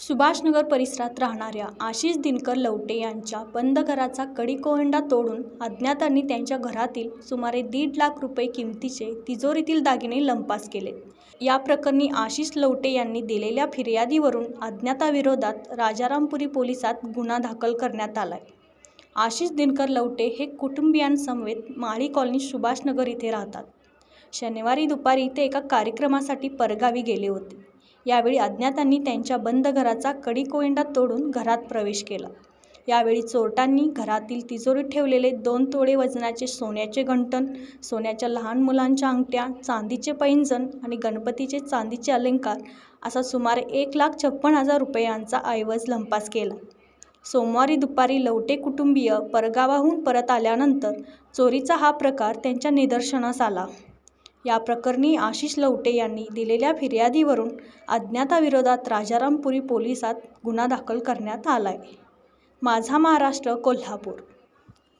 सुभाषनगर परिसरात राहणाऱ्या आशिष दिनकर लवटे यांच्या बंद घराचा कडीकोहंडा तोडून अज्ञातांनी त्यांच्या घरातील सुमारे दीड लाख रुपये किमतीचे तिजोरीतील दागिने लंपास केले या प्रकरणी आशिष लवटे यांनी दिलेल्या फिर्यादीवरून अज्ञाताविरोधात राजारामपुरी पोलिसात गुन्हा दाखल करण्यात आलाय. आशिष दिनकर लवटे हे कुटुंबियांसमवेत माळी कॉलनी सुभाषनगर इथे राहतात. शनिवारी दुपारी ते एका कार्यक्रमासाठी परगावी गेले होते. यावेळी अज्ञातांनी त्यांच्या बंद घराचा कडीकोयंडा तोडून घरात प्रवेश केला. यावेळी चोरटांनी घरातील तिजोरीत ठेवलेले दोन तोळे वजनाचे सोन्याचे घंटन, सोन्याच्या लहान मुलांच्या अंगठ्या, चांदीचे पैंजण आणि गणपतीचे चांदीचे अलंकार असा सुमारे एक लाख छप्पन हजार रुपयांचा ऐवज लंपास केला. सोमवारी दुपारी लवटे कुटुंबीय परगावाहून परत आल्यानंतर चोरीचा हा प्रकार त्यांच्या निदर्शनास आला. या प्रकरणी आशिष लवटे यांनी दिलेल्या फिर्यादीवरून अज्ञाताविरोधात राजारामपुरी पोलिसात गुन्हा दाखल करण्यात आलाय. माझा महाराष्ट्र कोल्हापूर